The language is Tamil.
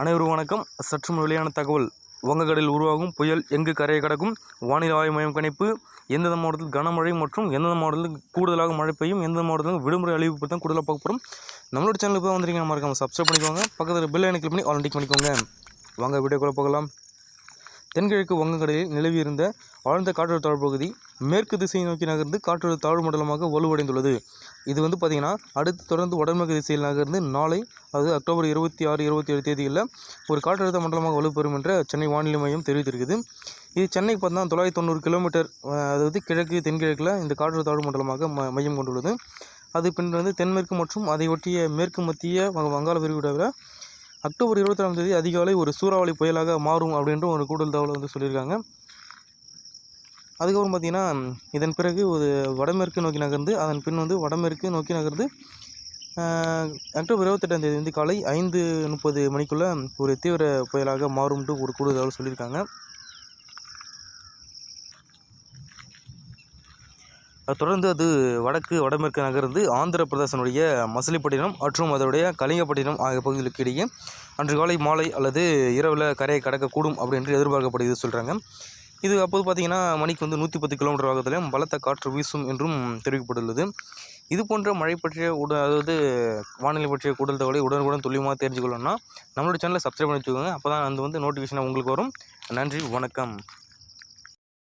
அனைவரும் வணக்கம். சற்றும் வெளியான தகவல். வங்கக்கடலில் உருவாகும் புயல் எங்கு கரையை கடக்கும்? வானிலை ஆய்வு மையம் கணிப்பு. எந்தெந்த மாவட்டத்தில் கனமழை மற்றும் எந்தெந்த மாவட்டத்தில் கூடுதலாக மழை பெய்யும்? எந்தெந்த மாவட்டத்தில் விடுமுறை அழிவு பற்றி தான் கூடுதலாக பார்க்க போகிறோம் நம்மளோட சேனலுக்கு தான் வந்திருக்கீங்க. மறக்காம சப்ஸ்கிரைப் பண்ணிக்கோங்க. பக்கத்தில் பில் ஐக்கனை பண்ணி ஆல் பண்ணிக்கோங்க. வாங்க வீடியோக்குள்ளே போகலாம். தென்கிழக்கு வங்கக்கடலில் நிலவியிருந்த ஆழ்ந்த காற்றழுத்த தாழ்வு பகுதி மேற்கு திசையை நோக்கி நகர்ந்து காற்றழுத்த தாழ்வு மண்டலமாக வலுவடைந்துள்ளது. இது வந்து பார்த்திங்கன்னா அடுத்து தொடர்ந்து வடமேற்கு திசையில் நகர்ந்து நாளை அதாவது அக்டோபர் இருபத்தி ஆறு இருபத்தி ஏழு தேதிகளில் ஒரு காற்றழுத்த மண்டலமாக வலுப்பெறும் என்ற சென்னை வானிலை மையம் தெரிவித்திருக்குது. இது சென்னைக்கு பார்த்தா தொள்ளாயிரத்தி தொண்ணூறு கிலோமீட்டர் அதாவது கிழக்கு தென்கிழக்கில் இந்த காற்றழுத்த தாழ்வு மண்டலமாக ம மையம் கொண்டுள்ளது. அது பின் வந்து தென்மேற்கு மற்றும் அதை ஒட்டிய மேற்கு மத்திய வங்காள விரிகுடாவில் அக்டோபர் இருபத்தி தேதி அதிகாலை ஒரு சூறாவளி புயலாக மாறும் அப்படின்ற ஒரு கூடுதல் தகவலை வந்து சொல்லியிருக்காங்க. அதுக்கப்புறம் பார்த்திங்கன்னா இதன் பிறகு ஒரு வடமேற்கு நோக்கி நகர்ந்து அதன் பின் வந்து வடமேற்கு நோக்கி நகர்ந்து அக்டோபர் இருபத்தெட்டாம் தேதி வந்து காலை ஐந்து முப்பது மணிக்குள்ளே ஒரு தீவிர புயலாக மாறும்ட்டு ஒரு கூடுதல் தகவல் சொல்லியிருக்காங்க. தொடர்ந்து அது வடக்கு வடமேற்கு நகர்ந்து ஆந்திர பிரதேசனுடைய மசிலிப்பட்டினம் மற்றும் அதனுடைய கலிங்கப்பட்டினம் ஆகிய பகுதிகளுக்கு இடையே அன்று காலை மாலை அல்லது இரவில் கரையை கடக்கக்கூடும் அப்படின்ட்டு எதிர்பார்க்கப்படுகிறது சொல்கிறாங்க இது அப்போது பார்த்தீங்கன்னா மணிக்கு வந்து நூற்றி பத்து கிலோமீட்டர் வேகத்திலும் பலத்த காற்று வீசும் என்றும் தெரிவிக்கப்பட்டுள்ளது. இது போன்ற மழை பற்றிய உட அதாவது வானிலை பற்றிய கூடுதல் தகவலை உடனுக்குடன் துல்லியமாக தெரிஞ்சுக்கணும்னா நம்மளோட சேனலை சப்ஸ்கிரைப் பண்ணி வச்சுக்கோங்க. அப்போ தான் அது வந்து நோட்டிஃபிகேஷன் உங்களுக்கு வரும். நன்றி வணக்கம்.